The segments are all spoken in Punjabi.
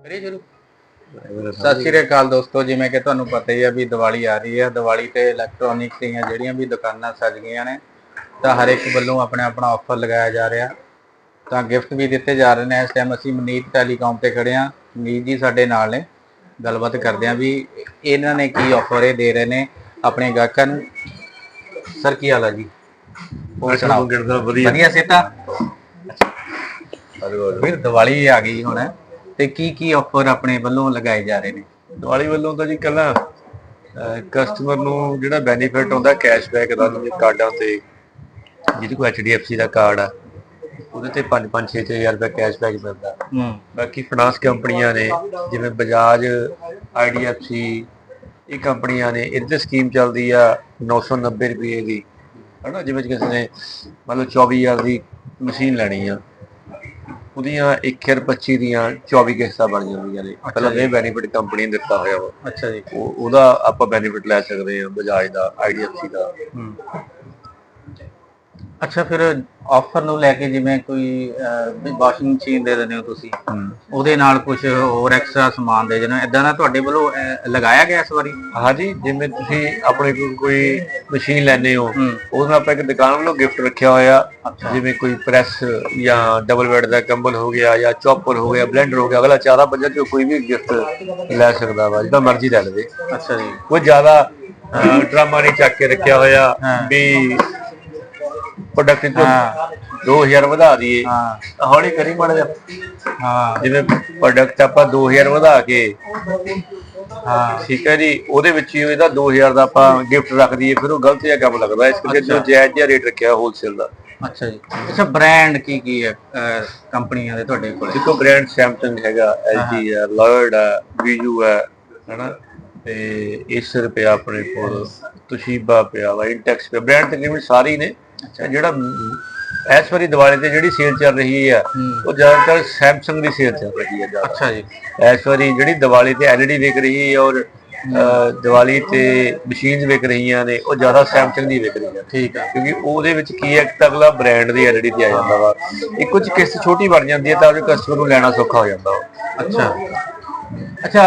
ਕਰੀਏ ਸ਼ੁਰੂ? ਸਤਿ ਸ਼੍ਰੀ ਅਕਾਲ ਦੋਸਤੋ ਜਿਵੇਂ ਕਿ ਤੁਹਾਨੂੰ ਪਤਾ ਹੀ ਹੈ ਵੀ ਦੀਵਾਲੀ ਆ ਰਹੀ ਹੈ। ਦੀਵਾਲੀ ਤੇ ਇਲੈਕਟ੍ਰੋਨਿਕ ਦੀਆਂ ਜਿਹੜੀਆਂ ਵੀ ਦੁਕਾਨਾਂ ਸਜ ਗਈਆਂ ਨੇ ਤਾਂ ਹਰ ਇੱਕ ਵੱਲੋਂ ਆਪਣਾ ਆਪਣਾ ਆਫਰ ਲਗਾਇਆ ਜਾ ਰਿਹਾ। ਤਾਂ ਗਿਫਟ ਵੀ ਦਿੱਤੇ ਜਾ ਰਹੇ ਨੇ। ਇਸ ਟਾਈਮ ਅਸੀਂ ਮਨੀਤ ਟੈਲੀਕਾਮ ਤੇ ਖੜੇ ਹਾਂ। ਮਨੀਤ ਜੀ ਸਾਡੇ ਨਾਲ ਨੇ। ਗੱਲਬਾਤ ਕਰਦੇ ਹਾਂ ਵੀ ਇਹਨਾਂ ਨੇ ਕੀ ਆਫਰ ਇਹ ਦੇ ਰਹੇ ਨੇ ਆਪਣੇ ਗਾਹਕਾਂ ਨੂੰ। ਸਰ ਕੀ ਹਾਲ ਹੈ ਜੀ? ਹੋਰ ਸੁਣਾਓ? ਵਧੀਆ। ਵਧੀਆ ਸੇਤਾ ਫਿਰ ਦੀਵਾਲੀ ਆ ਗਈ ਹੁਣ। ਤੇ ਕੀ ਕੀ ਆਫਰ ਆਪਣੇ ਵੱਲੋਂ ਲਗਾਏ ਜਾ ਰਹੇ ਨੇ? ਦੀਵਾਲੀ ਵੱਲੋਂ ਤਾਂ ਜੀ ਕੱਲਾ ਕਸਟਮਰ ਨੂੰ ਜਿਹੜਾ ਬੈਨੀਫਿਟ ਹੁੰਦਾ ਕੈਸ਼ਬੈਕ ਦਾ ਜਿਵੇਂ ਕਾਰਡਾਂ ਤੇ ਜਿਹਦੇ ਕੋਲ HDFC ਦਾ ਕਾਰਡ ਆ ਉਹਦੇ ਤੇ 5 5 6 6000 ਰੁਪਏ ਕੈਸ਼ਬੈਕ ਮਿਲਦਾ। ਹੂੰ। ਬਾਕੀ ਫਾਈਨਾਂਸ ਕੰਪਨੀਆਂ ਨੇ ਜਿਵੇਂ ਬਜਾਜ IDFC ਇਹ ਕੰਪਨੀਆਂ ਨੇ ਇਹਦੇ ਤੇ ਸਕੀਮ ਚੱਲਦੀ ਆ 990 ਰੁਪਏ ਦੀ। ਹਨਾ ਜਿਵੇਂ ਕਿਸੇ ਨੇ ਮੰਨ ਲਓ 24000 ਦੀ ਮਸ਼ੀਨ ਲੈਣੀ ਆ ਉਹਦੀਆਂ 1.25 ਦੀਆਂ 24 ਕਿਸ਼ਤਾਂ ਬਣ ਜਾਂਦੀਆਂ ਨੇ। ਪਹਿਲਾਂ ਇਹ ਬੈਨੀਫਿਟ ਕੰਪਨੀ ਨੇ ਦਿੱਤਾ ਹੋਇਆ ਵਾ। ਅੱਛਾ ਜੀ। ਉਹ- ਉਹਦਾ ਆਪਾਂ ਬੈਨੀਫਿਟ ਲੈ ਸਕਦੇ ਹਾਂ ਬਜਾਜ ਦਾ IDFC ਦਾ। ਅੱਛਾ ਫਿਰ ਆਫਰ ਨੂੰ ਲੈ ਕੇ ਜਿਵੇਂ ਕੋਈ ਵਾਸ਼ਿੰਗ ਮਸ਼ੀਨ ਦੇ ਦਿੰਦੇ ਹੋ ਤੁਸੀਂ। ਉਹਦੇ ਨਾਲ ਕੁਝ ਹੋਰ ਐਕਸਟਰਾ ਸਮਾਨ ਦੇ ਦੇਣਾ। ਇਦਾਂ ਦਾ ਤੁਹਾਡੇ ਵੱਲੋਂ ਅਹ, ਲਗਾਇਆ ਗਿਆ ਇਸ ਵਾਰੀ? ਹਾਂਜੀ ਜਿਵੇਂ ਤੁਸੀਂ ਆਪਣੇ ਕੋਲ ਕੋਈ ਮਸ਼ੀਨ ਲੈਣੇ ਹੋ ਉਹਦੇ ਨਾਲ ਆਪਾਂ ਇੱਕ ਦੁਕਾਨ ਵੱਲੋਂ ਗਿਫਟ ਰੱਖਿਆ ਹੋਇਆ। ਜਿਵੇਂ ਕੋਈ ਪ੍ਰੈਸ ਜਾਂ ਡਬਲ ਬੈੱਡ ਦਾ ਕੰਬਲ ਹੋ ਗਿਆ ਜਾਂ ਚੌਪਰ ਹੋ ਗਿਆ ਬਲੈਂਡਰ ਹੋ ਗਿਆ ਅਗਲਾ ਚਾਰਾ ਪੰਜਾ ਚੋਂ ਕੋਈ ਵੀ ਗਿਫਟ ਲੈ ਸਕਦਾ ਵਾ ਜਿਹਦਾ ਮਰਜ਼ੀ ਲੈ ਲਵੇ। ਅੱਛਾ ਜੀ। ਕੋਈ ਜ਼ਿਆਦਾ ਡਰਾਮਾ ਨਹੀਂ ਚੱਕ ਕੇ ਰੱਖਿਆ ਹੋਇਆ। ਵੀ ਪ੍ਰੋਡਕਟ ਤੋਂ 2000 ਵਧਾ ਦਈਏ। ਹਾਂ। ਹੌਲੀ ਕਰੀ ਮਾੜਾ ਜਿਹਾ। ਹਾਂ। ਜਿਵੇਂ ਪ੍ਰੋਡਕਟ ਆਪਾਂ 2000 ਵਧਾ ਕੇ। ਹਾਂ। ਠੀਕ ਹੈ ਜੀ? ਉਹਦੇ ਵਿੱਚ ਹੀ ਇਹਦਾ 2000 ਦਾ ਆਪਾਂ ਗਿਫਟ ਰੱਖ ਦਈਏ ਫਿਰ ਉਹ ਗਲਤ ਜਿਹਾ ਕੰਮ ਲੱਗਦਾ। ਇਸ ਕਰਕੇ ਜੋ ਜਾਇਜ਼ ਜਿਹਾ ਰੇਟ ਰੱਖਿਆ ਹੋਲਸੇਲ ਦਾ। ਅੱਛਾ ਜੀ। ਅੱਛਾ ਬ੍ਰਾਂਡ ਕੀ ਕੀ ਹੈ ਕੰਪਨੀਆਂ ਦੇ ਤੁਹਾਡੇ ਕੋਲ? ਦੇਖੋ ਬ੍ਰਾਂਡ ਸੈਮਸੰਗ ਹੈਗਾ LG ਹੈ ਲੋਇਡ ਹੈ VU ਹੈ ਹਨਾ? ਤੇ ਏਸਰ ਪਿਆ ਆਪਣੇ ਕੋਲ ਤੁਸ਼ੀਬਾ ਪਿਆ ਵਾ ਇੰਟੈਕਸ ਪਿਆ। ਬ੍ਰਾਂਡ ਤਕਰੀਬਨ ਸਾਰੇ ਹੀ ਨੇ ਜਿਹੜਾ ਇਸ ਵਾਰੀ ਦੀਵਾਲੀ ਤੇ ਜਿਹੜੀ ਸੇਲ ਚੱਲ ਰਹੀ ਹੈ ਉਹ ਜ਼ਿਆਦਾਤਰ ਸੈਮਸੰਗ ਦੀ ਸੇਲ ਚੱਲ ਰਹੀ ਹੈ ਜ਼ਿਆਦਾ ਅੱਛਾ ਜੀ। ਇਸ ਵਾਰੀ ਜਿਹੜੀ ਦੀਵਾਲੀ ਤੇ LED ਵਿਕ ਰਹੀ ਹੈ ਔਰ ਦੀਵਾਲੀ ਤੇ ਮਸ਼ੀਨਸ ਵਿਕ ਰਹੀਆਂ ਨੇ ਉਹ ਜ਼ਿਆਦਾ ਸੈਮਸੰਗ ਦੀ ਵਿਕ ਰਹੀਆਂ ਠੀਕ ਹੈ ਕਿਉਂਕਿ ਉਹਦੇ ਵਿੱਚ ਕੀ ਹੈ ਕਿ ਅਗਲਾ ਬ੍ਰਾਂਡ ਦੀ LED ਤੇ ਆ ਜਾਂਦਾ ਵਾ। ਇਹ ਕੁਝ ਕਿਸ਼ਤ ਛੋਟੀ ਬਣ ਜਾਂਦੀ ਹੈ ਤਾਂ ਉਹ ਕਸਟਮਰ ਨੂੰ ਲੈਣਾ ਸੌਖਾ ਹੋ ਜਾਂਦਾ ਵਾ। ਅੱਛਾ। ਅੱਛਾ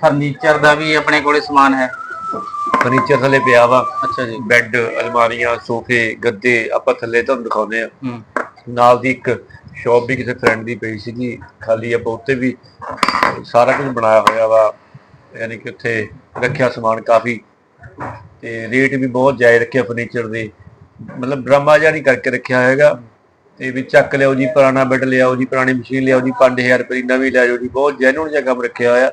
ਫਰਨੀਚਰ ਦਾ ਵੀ ਆਪਣੇ ਕੋਲੇ ਸਮਾਨ ਹੈ? ਫਰਨੀਚਰ ਥੱਲੇ ਪਿਆ ਵਾ। ਅੱਛਾ ਜੀ। ਬੈੱਡ ਅਲਮਾਰੀਆਂ ਸੋਫੇ ਗੱਦੇ ਆਪਾਂ ਥੱਲੇ ਤੁਹਾਨੂੰ ਦਿਖਾਉਂਦੇ ਆ ਨਾਲ ਦੀ ਇੱਕ ਸ਼ਾਪ ਵੀ ਕਿਸੇ ਫਰੈਂਡ ਦੀ ਪਈ ਸੀਗੀ ਖਾਲੀ ਆਪਾਂ ਉੱਤੇ ਵੀ ਸਾਰਾ ਕੁਝ ਬਣਾਇਆ ਹੋਇਆ ਵਾ। ਯਾਨੀ ਕਿ ਉੱਥੇ ਰੱਖਿਆ ਸਮਾਨ ਕਾਫੀ। ਤੇ ਰੇਟ ਵੀ ਬਹੁਤ ਜਾਇਜ਼ ਰੱਖਿਆ ਫਰਨੀਚਰ ਦੇ। ਮਤਲਬ ਡਰਾਮਾ ਜਿਹਾ ਨਹੀਂ ਕਰਕੇ ਰੱਖਿਆ ਹੈਗਾ। ਤੇ ਵੀ ਚੱਕ ਲਿਆਓ ਜੀ ਪੁਰਾਣਾ ਬੈੱਡ ਲਿਆਓ ਜੀ ਪੁਰਾਣੀ ਮਸ਼ੀਨ ਲਿਆਓ ਜੀ 5000 ਰੁਪਏ ਦੀ ਨਵੀਂ ਲੈ ਜਾਓ ਜੀ। ਬਹੁਤ ਜੈਨੂਨ ਜਿਹਾ ਕੰਮ ਰੱਖਿਆ ਹੋਇਆ।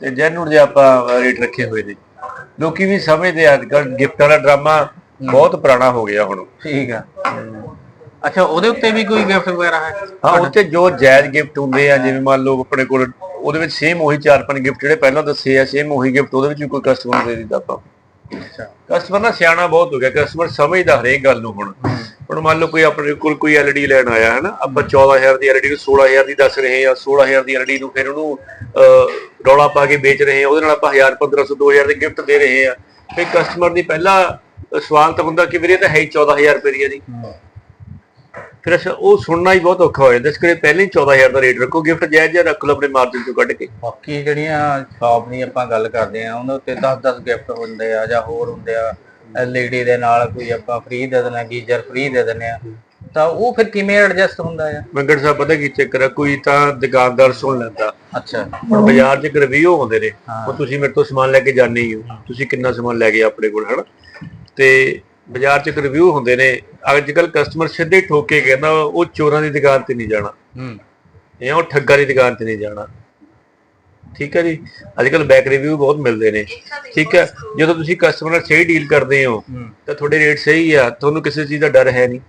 ਤੇ ਜੈਨੂਨ ਜਿਹਾ ਆਪਾਂ ਰੇਟ ਰੱਖੇ ਹੋਏ ਨੇ। ਲੋਕੀ ਵੀ ਸਮਝਦੇ ਆ ਅੱਜ ਗਿਫਟ ਵਾਲਾ ਡਰਾਮਾ ਬਹੁਤ ਪੁਰਾਣਾ ਹੋ ਗਿਆ ਹੁਣ। ਠੀਕ ਆ। ਅੱਛਾ ਉਹਦੇ ਉੱਤੇ ਵੀ ਕੋਈ ਗਿਫਟ ਵਗੈਰਾ ਹੈ? ਹਾਂ ਉੱਤੇ ਜੋ ਜਾਇਜ਼ ਗਿਫਟ ਹੁੰਦੇ ਆ ਜਿਵੇਂ ਮੰਨ ਲਓ ਆਪਣੇ ਕੋਲ ਉਹਦੇ ਵਿੱਚ ਸੇਮ ਉਹੀ ਚਾਰ ਪੰਜ ਗਿਫਟ ਜਿਹੜੇ ਪਹਿਲਾਂ ਦੱਸੇ ਆ ਸੇਮ ਉਹੀ ਗਿਫਟ ਉਹਦੇ ਵਿੱਚ ਵੀ ਕੋਈ ਕਸਟਮਰ ਦੇ ਦਿੰਦਾ ਆਪਾਂ। ਅੱਛਾ। ਕਸਟਮਰ ਨਾ ਸਿਆਣਾ ਬਹੁਤ ਹੋ ਗਿਆ ਕਸਟਮਰ ਸਮਝਦਾ ਹਰੇਕ ਗੱਲ ਨੂੰ ਹੁਣ। ਹੁਣ ਮੰਨ ਲਓ ਕੋਈ ਆਪਣੇ ਕੋਲ ਕੋਈ LED ਲੈਣ ਆਇਆ ਹੈ ਨਾ ਆਪਾਂ 14000 ਦੀ LED ਨੂੰ 16000 ਦੀ ਦੱਸ ਰਹੇ ਆ 16000 ਦੀ LED ਨੂੰ ਫਿਰ ਉਹਨੂੰ ਰੌਲਾ ਪਾ ਕੇ ਵੇਚ ਰਹੇ ਆ ਉਹਦੇ ਨਾਲ ਆਪਾਂ 1000 1500 2000 ਦੇ ਗਿਫਟ ਦੇ ਰਹੇ ਆ ਫਿਰ ਕਸਟਮਰ ਦੀ ਪਹਿਲਾ ਸਵਾਲ ਤਾਂ ਹੁੰਦਾ ਕਿ ਵੀਰੇ ਤਾਂ ਹੈ ਹੀ 14000 ਰੁਪਏ ਦੀ ਜੀ। ਫਿਰ ਉਹ ਸੁਣਨਾ ਹੀ ਬਹੁਤ ਔਖਾ ਹੋ ਜਾਂਦਾ ਇਸ ਕਰਕੇ ਪਹਿਲਾਂ ਹੀ 14000 ਦਾ ਰੇਟ ਰੱਖੋ ਗਿਫਟ ਜਾਇਜ਼ ਜਿਹਾ ਰੱਖ ਲਓ ਆਪਣੇ ਮਾਰਜਨ ਚੋਂ ਕੱਢ ਕੇ। ਬਾਕੀ ਜਿਹੜੀਆਂ ਸ਼ਾਪ ਦੀ ਆਪਾਂ ਗੱਲ ਕਰਦੇ ਆ ਉਹਨਾਂ ਉੱਤੇ 10-10 ਗਿਫਟ ਹੁੰਦੇ ਆ ਜਾਂ ਹੋਰ ਹੁੰਦੇ ਆ LED ਦੇ ਨਾਲ ਕੋਈ ਆਪਾਂ ਫ੍ਰੀ ਦੇ ਦਿੰਦੇ ਆ ਗੀਜ਼ਰ ਫ੍ਰੀ ਦੇ ਦਿੰਦੇ ਆ ਤਾਂ ਉਹ ਫਿਰ ਕਿਵੇਂ ਐਡਜਸਟ ਹੁੰਦਾ ਆ? ਮੰਗੜ ਸਾਹਿਬ ਪਤਾ ਕੀ ਚੱਕਰ ਆ? ਕੋਈ ਤਾਂ ਦੁਕਾਨਦਾਰ ਸੁਣ ਲੈਂਦਾ। ਅੱਛਾ। ਹੁਣ ਬਾਜ਼ਾਰ 'ਚ ਰਿਵਿਊ ਆਉਂਦੇ ਨੇ ਹਾਂ। ਉਹ ਤੁਸੀਂ ਮੇਰੇ ਤੋਂ ਸਮਾਨ ਲੈ ਕੇ ਜਾਂਦੇ ਹੀ ਹੋ। ਤੁਸੀਂ ਕਿੰਨਾ ਸਮਾਨ ਲੈ ਗਏ ਆਪਣੇ ਕੋਲ ਹਨਾ? ਤੇ ਬਾਜ਼ਾਰ 'ਚ ਰਿਵਿਊ ਹੁੰਦੇ ਨੇ ਅੱਜ ਕੱਲ ਕਸਟਮਰ ਸਿੱਧੇ ਹੀ ਠੋਕ ਕਹਿੰਦਾ ਉਹ ਚੋਰਾਂ ਦੀ ਦੁਕਾਨ ਤੇ ਨਹੀਂ ਜਾਣਾ। ਹੂੰ। ਜਾਂ ਉਹ ਠੱਗਾਂ ਦੀ ਦੁਕਾਨ ਤੇ ਨਹੀਂ ਜਾਣਾ। ਠੀਕ ਹੈ ਜੀ? ਅੱਜ ਕੱਲ ਬੈਕ ਰਿਵਿਊ ਬਹੁਤ ਮਿਲਦੇ ਨੇ। ਠੀਕ ਹੈ? ਜਦੋਂ ਤੁਸੀਂ ਕਸਟਮਰ ਨਾਲ ਸਹੀ ਡੀਲ ਕਰਦੇ ਹੋ ਤਾਂ ਤੁਹਾਡੇ ਰੇਟ ਸਹੀ ਆ ਤੁਹਾਨੂੰ ਕਿਸੇ ਚੀਜ਼ ਦਾ ਡਰ ਹੈ ਨਹੀਂ।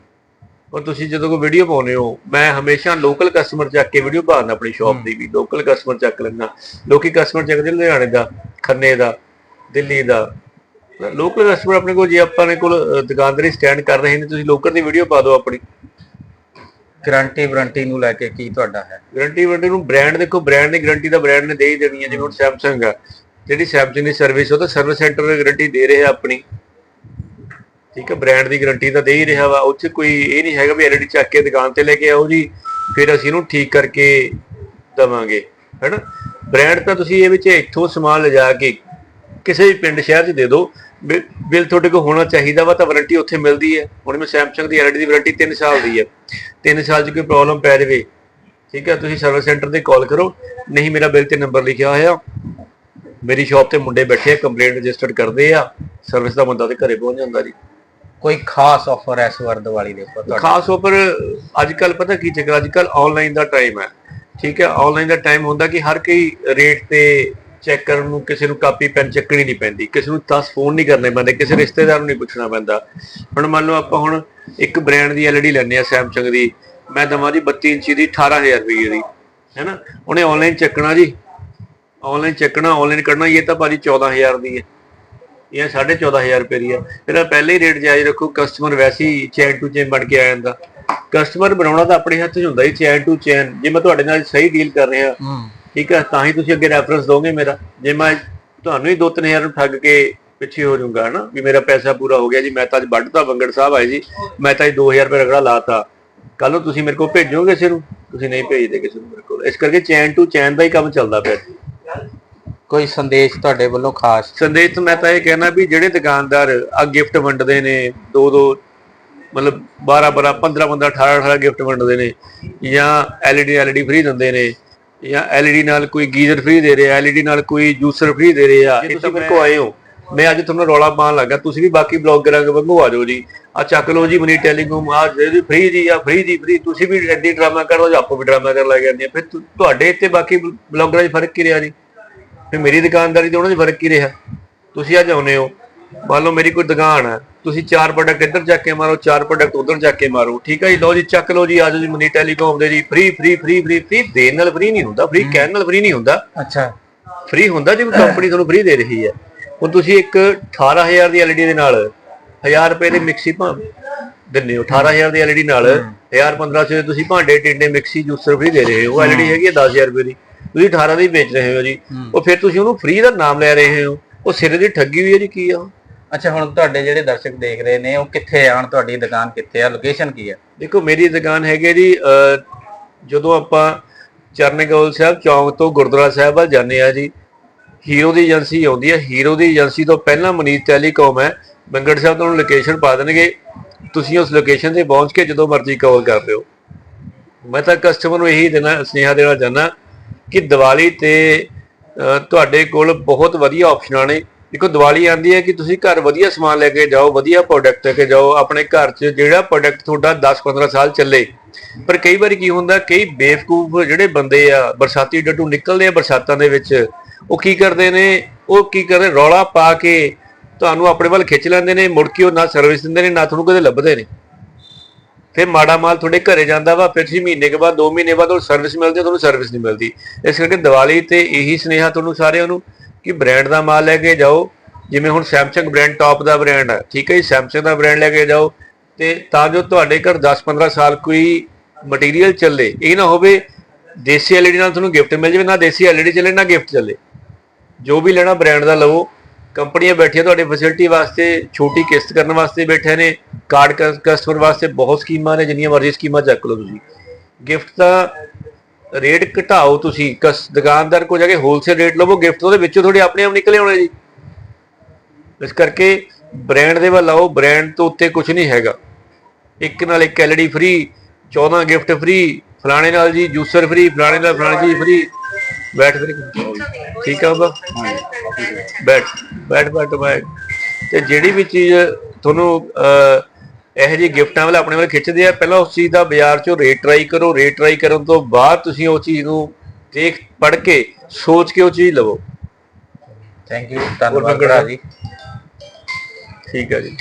ਔਰ ਤੁਸੀਂ ਜਦੋਂ ਕੋਈ ਵੀਡੀਓ ਪਾਉਂਦੇ ਹੋ ਮੈਂ ਹਮੇਸ਼ਾ ਲੋਕਲ ਕਸਟਮਰ ਚੱਕ ਕੇ ਵੀਡੀਓ ਪਾਉਂਦਾ ਆਪਣੀ ਸ਼ਾਪ ਦੀ ਵੀ ਲੋਕਲ ਕਸਟਮਰ ਚੱਕ ਲੈਂਦਾ। ਲੋਕੀ ਕਸਟਮਰ ਚੱਕਦੇ ਲੁਧਿਆਣੇ ਦਾ ਖੰਨੇ ਦਾ ਦਿੱਲੀ ਦਾ। ਲੋਕਲ ਕਸਟਮਰ ਆਪਣੇ ਕੋਲ ਜੇ ਆਪਾਂ ਨੇ ਕੋਲ ਦੁਕਾਨਦਾਰੀ ਸਟੈਂਡ ਕਰ ਰਹੇ ਨੇ ਤੁਸੀਂ ਲੋਕਲ ਦੀ ਵੀਡੀਓ ਪਾ ਦਿਓ ਆਪਣੀ। ਗਾਰੰਟੀ ਵਾਰੰਟੀ ਨੂੰ ਲੈ ਕੇ ਕੀ ਤੁਹਾਡਾ ਹੈ? ਗਾਰੰਟੀ ਵਾਰੰਟੀ ਨੂੰ ਬ੍ਰਾਂਡ ਦੇਖੋ ਬ੍ਰਾਂਡ ਦੀ ਗਾਰੰਟੀ ਤਾਂ ਬ੍ਰਾਂਡ ਨੇ ਦੇ ਹੀ ਦੇਣੀ ਹੈ, ਜਿਵੇਂ ਹੁਣ ਸੈਮਸੰਗ ਆ। ਜਿਹੜੀ ਸੈਮਸੰਗ ਦੀ ਸਰਵਿਸ ਉਹ ਤਾਂ ਸਰਵਿਸ ਸੈਂਟਰ ਦੀ ਗਾਰੰਟੀ ਦੇ ਰਿਹਾ ਆਪਣੀ। ਠੀਕ ਹੈ ਬ੍ਰਾਂਡ ਦੀ ਗਾਰੰਟੀ ਤਾਂ ਦੇ ਹੀ ਰਿਹਾ ਵਾ। ਉੱਥੇ ਕੋਈ ਇਹ ਨਹੀਂ ਹੈਗਾ ਵੀ ਐਲਡੀ ਚੱਕ ਕੇ ਦੁਕਾਨ ਤੇ ਲੈ ਕੇ ਆਓ ਜੀ, ਫਿਰ ਅਸੀਂ ਇਹਨੂੰ ਠੀਕ ਕਰਕੇ ਦਵਾਂਗੇ, ਹੈਨਾ? ਬ੍ਰਾਂਡ ਤਾਂ ਤੁਸੀਂ ਇਹ ਵਿੱਚ ਇੱਥੋਂ ਸਮਾਨ ਲਿਜਾ ਕੇ ਕਿਸੇ ਵੀ ਪਿੰਡ, ਸ਼ਹਿਰ 'ਚ ਦੇ ਦਿਓ। ਬਿੱਲ ਤੁਹਾਡੇ ਕੋਲ ਹੋਣਾ ਚਾਹੀਦਾ ਵਾ ਤਾਂ ਵਾਰੰਟੀ ਉੱਥੇ ਮਿਲਦੀ ਹੈ। ਹੁਣ ਮੈਂ ਸੈਮਸੰਗ ਦੀ ਐਲਡੀ ਦੀ ਵਾਰੰਟੀ 3 ਸਾਲ ਦੀ ਹੈ। 3 ਸਾਲ 'ਚ ਕੋਈ ਪ੍ਰੋਬਲਮ ਪੈ ਜਾਵੇ ਠੀਕ ਹੈ? ਤੁਸੀਂ ਸਰਵਿਸ ਸੈਂਟਰ ਤੇ ਕਾਲ ਕਰੋ। ਨਹੀਂ ਮੇਰਾ ਬਿੱਲ ਤੇ ਨੰਬਰ ਲਿਖਿਆ ਹੋਇਆ। ਮੇਰੀ ਸ਼ਾਪ ਤੇ ਮੁੰਡੇ ਬੈਠੇ ਆ ਕੰਪਲੇਂਟ ਰਜਿਸਟਰ ਕਰਦੇ ਆ। ਸਰਵਿਸ ਦਾ ਬੰਦਾ ਤੇ ਘਰੇ ਪਹੁੰਚ ਜਾਂਦਾ ਜੀ। ਕੋਈ ਖਾਸ ਆਫਰ ਇਸ ਵਾਰ ਦੀਵਾਲੀ ਦੇ ਉੱਪਰ ਤੁਹਾਡਾ? ਖਾਸ ਉੱਪਰ ਅੱਜ ਕੱਲ ਪਤਾ ਕੀ ਚੱਕਰ ਅੱਜ ਕੱਲ ਆਨਲਾਈਨ ਦਾ ਟਾਈਮ ਹੈ। ਠੀਕ ਹੈ? ਆਨਲਾਈਨ ਦਾ ਟਾਈਮ ਹੁੰਦਾ ਕਿ ਹਰ ਕੋਈ ਰੇਟ ਤੇ ਚੈੱਕ ਕਰਨ ਨੂੰ ਕਿਸੇ ਨੂੰ ਕਾਪੀ, ਪੈਨ ਚੱਕਣੀ ਨਹੀਂ ਪੈਂਦੀ। ਕਿਸੇ ਨੂੰ 10 ਫੋਨ ਨਹੀਂ ਕਰਨੇ ਪੈਂਦੇ, ਕਿਸੇ ਰਿਸ਼ਤੇਦਾਰ ਨੂੰ ਨਹੀਂ ਪੁੱਛਣਾ ਪੈਂਦਾ। ਹੁਣ ਮੰਨ ਲਓ ਆਪਾਂ ਹੁਣ ਇੱਕ ਬ੍ਰਾਂਡ ਦੀ ਐਲਈਡੀ ਲੈਣੇ ਆ ਸੈਮਸੰਗ ਦੀ। ਮੈਂ ਦਵਾਂ ਜੀ 32 ਇੰਚੀ ਦੀ 18000 ਰੁਪਏ ਦੀ। ਹੈਨਾ? ਉਹਨੇ ਆਨਲਾਈਨ ਚੱਕਣਾ ਜੀ। ਆਨਲਾਈਨ ਚੱਕਣਾ ਆਨਲਾਈਨ ਕਰਨਾ ਇਹ ਤਾਂ ਭਾਜੀ 14000 ਦੀ ਹੈ। ਇਹ 14500 ਰੁਪਏ ਦੀ ਹੈ ਫਿਰ ਪਹਿਲੇ ਹੀ ਰੇਟ ਜਾਇਜ਼ ਰੱਖੋ ਕਸਟਮਰ ਵੈਸੇ ਹੀ ਚੈਨ ਟੂ ਚੈਨ ਬਣ ਕੇ ਆ ਜਾਂਦਾ। ਕਸਟਮਰ ਬਣਾਉਣਾ ਤਾਂ ਆਪਣੇ ਹੱਥ 'ਚ ਹੁੰਦਾ ਹੀ ਚੈਨ ਟੂ ਚੈਨ ਜੇ ਮੈਂ ਤੁਹਾਡੇ ਨਾਲ ਸਹੀ ਡੀਲ ਕਰ ਰਿਹਾ ਠੀਕ ਹੈ ਤਾਂ ਹੀ ਤੁਸੀਂ ਅੱਗੇ ਰੈਫਰੈਂਸ ਦੋਗੇ ਮੇਰਾ। ਜੇ ਮੈਂ ਤੁਹਾਨੂੰ ਹੀ 2-3000 ਨੂੰ ਠੱਗ ਕੇ ਪਿੱਛੇ ਹੋ ਜਾਊਂਗਾ ਹਨਾ ਵੀ ਮੇਰਾ ਪੈਸਾ ਪੂਰਾ ਹੋ ਗਿਆ ਜੀ ਮੈਂ ਤਾਂ ਅੱਜ ਵੱਢਤਾ ਬੰਗੜ ਸਾਹਿਬ ਆਏ ਜੀ ਮੈਂ ਤਾਂ ਅੱਜ 2000 ਰੁਪਏ ਰਗੜਾ ਲਾਤਾ। ਕੱਲ ਨੂੰ ਤੁਸੀਂ ਮੇਰੇ ਕੋਲ ਭੇਜੋਗੇ ਕਿਸੇ ਨੂੰ? ਤੁਸੀਂ ਨਹੀਂ ਭੇਜਦੇ ਕਿਸੇ ਨੂੰ ਮੇਰੇ ਕੋਲ। ਇਸ ਕਰਕੇ ਚੈਨ ਟੂ ਚੈਨ ਦਾ ਹੀ ਕੰਮ ਚੱਲਦਾ ਪਿਆ ਜੀ। ਕੋਈ ਸੰਦੇਸ਼ ਤੁਹਾਡੇ ਵੱਲੋਂ ਖਾਸ? ਸੰਦੇਸ਼ ਮੈਂ ਤਾਂ ਇਹ ਕਹਿਣਾ ਵੀ ਜਿਹੜੇ ਦੁਕਾਨਦਾਰ ਆ ਗਿਫਟ ਵੰਡਦੇ ਨੇ ਦੋ ਦੋ ਮਤਲਬ 12 12 15 15 18 18 ਗਿਫਟ ਵੰਡਦੇ ਨੇ ਜਾਂ LED LED ਫ੍ਰੀ ਦਿੰਦੇ ਨੇ ਜਾਂ LED ਨਾਲ ਕੋਈ ਗੀਜ਼ਰ ਫ੍ਰੀ ਦੇ ਰਿਹਾ LED ਨਾਲ ਕੋਈ ਜੂਸਰ ਫ੍ਰੀ ਦੇ ਰਿਹਾ ਇਹ ਤੁਸੀਂ ਮੇਰੇ ਕੋ ਆਏ ਹੋ। ਮੈਂ ਅੱਜ ਤੁਹਾਨੂੰ ਰੌਲਾ ਪਾਉਣ ਲੱਗਾ ਤੁਸੀਂ ਵੀ ਬਾਕੀ ਬਲੌਗਰਾਂ ਵਾਂਗੂ ਆ ਜਾਓ ਜੀ। ਆ ਚੱਕ ਲਓ ਜੀ ਮਨੀ ਟੈਲੀਕਾਮ ਆ ਜਿਹੜੀ ਫ੍ਰੀ ਜੀ ਆ ਫ੍ਰੀ ਜੀ ਫ੍ਰੀ ਤੁਸੀਂ ਵੀ ਐਡੀ ਡਰਾਮਾ ਕਰ ਜਾਂ ਆਪੋ ਵੀ ਡਰਾਮਾ ਕਰਨ ਲੱਗ ਜਾਂਦੇ ਆ। ਫਿਰ ਤੁ- ਤੁਹਾਡੇ ਤੇ ਬਾਕੀ ਬਲੌਗਰਾਂ 'ਚ ਫ਼ਰਕ ਕੀ ਰਿਹਾ ਜੀ? ਫਿਰ ਮੇਰੀ ਦੁਕਾਨਦਾਰੀ ਤੇ ਉਹਨਾਂ 'ਚ ਫ਼ਰਕ ਕੀ ਰਿਹਾ? ਤੁਸੀਂ ਅੱਜ ਆਉਨੇ ਹੋ। ਮੰਨ ਲਓ ਮੇਰੀ ਕੋਈ ਦੁਕਾਨ ਹੈ ਤੁਸੀਂ ਚਾਰ ਪ੍ਰੋਡਕਟ ਇੱਧਰ ਜਾ ਕੇ ਮਾਰੋ ਚਾਰ ਪ੍ਰੋਡਕਟ ਉਧਰ ਜਾ ਕੇ ਮਾਰੋ ਠੀਕ ਹੈ ਜੀ? ਲਓ ਜੀ ਚੱਕ ਲਓ ਜੀ ਆਜੋ ਜੀ ਮਨੀ ਟੈਲੀਕਾਮ ਦੇ ਜੀ free free free free free ਦੇਣ ਨਾਲ ਫ੍ਰੀ ਨਹੀਂ ਹੁੰਦਾ ਫ੍ਰੀ ਕਹਿਣ ਨਾਲ ਫ੍ਰੀ ਨਹੀਂ ਹੁੰਦਾ। ਅੱਛਾ। ਫ੍ਰੀ ਹੁੰਦਾ ਜੇ ਕੋਈ ਕੰਪਨੀ ਤੁਹਾਨੂੰ ਫ੍ਰੀ ਦੇ ਰਹੀ ਹੈ। ਹੁਣ ਤੁਸੀਂ ਇੱਕ 18000 ਦੀ LED ਦੇ ਨਾਲ 1000 ਰੁਪਏ ਦੀ ਮਿਕਸੀ ਭਾਂ ਦਿੰਦੇ ਹੋ 18000 ਦੀ LED ਨਾਲ 1000 1500 ਦੇ ਤੁਸੀਂ ਭਾਂਡੇ ਟਿੰਡੇ ਮਿਕਸੀ ਜੂਸਰ ਫ੍ਰੀ ਦੇ ਰਹੇ ਹੋ। LED ਹੈਗੀ ਹੈ 10000 ਰੁਪਏ ਦੀ। ਤੁਸੀਂ 18 ਦੀ ਵੇਚ ਰਹੇ ਹੋ ਜੀ। ਉਹ ਫਿਰ ਤੁਸੀਂ ਉਹਨੂੰ ਫ੍ਰੀ ਦਾ ਨਾਮ ਲੈ ਰਹੇ ਹੋ। ਉਹ ਸਿਰੇ ਦੀ ਠੱਗੀ ਹੋਈ ਹੈ ਜੀ ਕੀ ਆ? ਅੱਛਾ ਹੁਣ ਤੁਹਾਡੇ ਜਿਹੜੇ ਦਰਸ਼ਕ ਦੇਖ ਰਹੇ ਨੇ ਉਹ ਕਿੱਥੇ ਆਣ ਤੁਹਾਡੀ ਦੁਕਾਨ ਕਿੱਥੇ ਆ? ਲੋਕੇਸ਼ਨ ਕੀ ਹੈ ਦੇਖੋ ਮੇਰੀ ਦੁਕਾਨ ਹੈਗੀ ਜੀ ਜਦੋਂ ਆਪਾਂ ਚਰਨਗੋਲ ਸਾਹਿਬ ਚੌਂਕ ਤੋਂ ਗੁਰਦੁਆਰਾ ਸਾਹਿਬ ਵੱਲ ਜਾਂਦੇ ਆ ਜੀ ਹੀਰੋ ਦੀ ਏਜੰਸੀ ਆਉਂਦੀ ਹੈ। ਹੀਰੋ ਦੀ ਏਜੰਸੀ ਤੋਂ ਪਹਿਲਾਂ ਮਨੀਤ ਟੈਲੀਕਾਮ ਹੈ। ਬੰਗੜ ਸਾਹਿਬ ਤੁਹਾਨੂੰ ਲੋਕੇਸ਼ਨ ਪਾ ਦੇਣਗੇ। ਤੁਸੀਂ ਉਸ ਲੋਕੇਸ਼ਨ ਤੇ ਪਹੁੰਚ ਕੇ ਜਦੋਂ ਮਰਜ਼ੀ ਕਾਲ ਕਰ ਲਿਓ। ਮੈਂ ਤਾਂ ਕਸਟਮਰ ਨੂੰ ਇਹੀ ਦੇਣਾ ਸੁਨੇਹਾ ਦੇਣਾ ਚਾਹੁੰਦਾ ਕਿ ਦੀਵਾਲੀ ਤੇ ਤੁਹਾਡੇ ਕੋਲ ਬਹੁਤ ਵਧੀਆ ਆਪਸ਼ਨਾਂ ਨੇ ਦੇਖੋ, ਦੀਵਾਲੀ ਆਂਦੀ ਹੈ ਕਿ ਤੁਸੀਂ ਘਰ ਵਧੀਆ ਸਮਾਨ ਲੈ ਕੇ ਜਾਓ, ਵਧੀਆ ਪ੍ਰੋਡਕਟ ਲੈ ਕੇ ਜਾਓ, ਆਪਣੇ ਘਰ 'ਚ ਜਿਹੜਾ ਪ੍ਰੋਡਕਟ ਤੁਹਾਡਾ 10-15 ਸਾਲ ਚੱਲੇ। ਪਰ ਕਈ ਵਾਰੀ ਕੀ ਹੁੰਦਾ, ਕਈ ਬੇਵਕੂਫ ਜਿਹੜੇ ਬੰਦੇ ਆ, ਬਰਸਾਤੀ ਡੱਡੂ ਨਿਕਲਦੇ ਆ ਬਰਸਾਤਾਂ ਦੇ ਵਿੱਚ, ਉਹ ਕੀ ਕਰਦੇ ਨੇ, ਉਹ ਕੀ ਕਰਦੇ, ਰੌਲਾ ਪਾ ਕੇ ਤੁਹਾਨੂੰ ਆਪਣੇ ਵੱਲ ਖਿੱਚ ਲੈਂਦੇ ਨੇ, ਮੁੜ ਕੇ ਉਹ ਨਾ ਸਰਵਿਸ ਦਿੰਦੇ ਨੇ, ਨਾ ਤੁਹਾਨੂੰ ਕਦੇ ਲੱਭਦੇ ਨੇ। ਫਿਰ ਮਾੜਾ ਮਾਲ ਤੁਹਾਡੇ ਘਰੇ ਜਾਂਦਾ ਵਾ, ਫਿਰ ਤੁਸੀਂ ਮਹੀਨੇ ਕੇ ਬਾਅਦ 2 ਮਹੀਨੇ ਬਾਅਦ ਉਹ ਸਰਵਿਸ ਮਿਲਦੀ, ਤੁਹਾਨੂੰ ਸਰਵਿਸ ਨਹੀਂ ਮਿਲਦੀ। ਇਸ ਕਰਕੇ ਦੀਵਾਲੀ ਤੇ ਇਹੀ ਸੁਨੇਹਾ ਤੁਹਾਨੂੰ ਸਾਰਿਆਂ ਨੂੰ ਕਿ ਬ੍ਰਾਂਡ ਦਾ ਮਾਲ ਲੈ ਕੇ ਜਾਓ। ਜਿਵੇਂ ਹੁਣ ਸੈਮਸੰਗ ਬ੍ਰਾਂਡ ਟੌਪ ਦਾ ਬ੍ਰਾਂਡ ਹੈ ਠੀਕ ਹੈ ਜੀ? ਸੈਮਸੰਗ ਦਾ ਬ੍ਰਾਂਡ ਲੈ ਕੇ ਜਾਓ ਤੇ ਤਾਂ ਜੋ ਤੁਹਾਡੇ ਘਰ 10-15 ਸਾਲ ਕੋਈ ਮਟੀਰੀਅਲ ਚੱਲੇ। ਇਹ ਨਾ ਹੋਵੇ ਦੇਸੀ ਐਲਈਡੀ ਨਾਲ ਤੁਹਾਨੂੰ ਗਿਫਟ ਮਿਲ ਜਾਵੇ, ਨਾ ਦੇਸੀ ਐਲਈਡੀ ਚੱਲੇ, ਨਾ ਗਿਫਟ ਚੱਲੇ। ਜੋ ਵੀ ਲੈਣਾ ਬ੍ਰਾਂਡ ਦਾ ਲਵੋ। ਕੰਪਨੀਆਂ ਬੈਠੀਆਂ ਤੁਹਾਡੇ ਫੈਸਿਲਿਟੀ ਵਾਸਤੇ ਛੋਟੀ ਕਿਸ਼ਤ ਕਰਨ ਵਾਸਤੇ ਬੈਠੇ ਨੇ ਕਾਰਡ ਕਸਟਮਰ ਵਾਸਤੇ ਬਹੁਤ ਸਕੀਮਾਂ ਨੇ ਜਿੰਨੀਆਂ ਮਰਜ਼ੀ ਸਕੀਮਾਂ ਚੱਕ ਲਓ ਤੁਸੀਂ। ਗਿਫਟ ਦਾ ਰੇਟ ਘਟਾਓ ਤੁਸੀਂ ਕਸ ਦੁਕਾਨਦਾਰ ਕੋ ਜਾ ਕੇ ਹੋਲਸੇਲ ਰੇਟ ਲਵੋ ਗਿਫਟ ਉਹਦੇ ਵਿੱਚੋਂ ਤੁਹਾਡੇ ਆਪਣੇ ਆਪ ਨਿਕਲੇ ਆਉਣੇ ਜੀ। ਇਸ ਕਰਕੇ ਬ੍ਰਾਂਡ ਦੇ ਵੱਲ ਆਓ ਬ੍ਰਾਂਡ ਤੋਂ ਉੱਤੇ ਕੁਝ ਨਹੀਂ ਹੈਗਾ। ਇੱਕ ਨਾਲ ਇੱਕ ਐਲਡੀ ਫ੍ਰੀ 14 ਗਿਫਟ ਫ੍ਰੀ ਫਲਾਣੇ ਨਾਲ ਜੀ ਜੂਸਰ ਫ੍ਰੀ ਫਲਾਣੇ ਨਾਲ ਫਲਾਣੀ ਚੀਜ਼ ਫ੍ਰੀ ਬੈਠ ਫ੍ਰੀ ਠੀਕ ਆ ਬਾਬਾ? ਬੈਠ ਬੈਠ ਬੈਠ ਬੈਠ ਤੇ ਜਿਹੜੀ ਵੀ ਚੀਜ਼ ਤੁਹਾਨੂੰ ਇਹੋ ਜਿਹੀ ਗਿਫਟਾਂ ਵਾਲਾ ਆਪਣੇ ਵੱਲ ਖਿੱਚਦੇ ਆ ਪਹਿਲਾਂ ਉਸ ਚੀਜ਼ ਦਾ ਬਾਜ਼ਾਰ 'ਚੋਂ ਰੇਟ ਟਰਾਈ ਕਰੋ ਰੇਟ ਟਰਾਈ ਕਰਨ ਤੋਂ ਬਾਅਦ ਤੁਸੀਂ ਉਹ ਚੀਜ਼ ਨੂੰ ਦੇਖ ਪੜ੍ਹ ਕੇ ਸੋਚ ਕੇ ਉਹ ਚੀਜ਼ ਲਵੋ। ਥੈਂਕ ਯੂ ਧੰਨਵਾਦ ਜੀ। ਠੀਕ ਹੈ ਜੀ।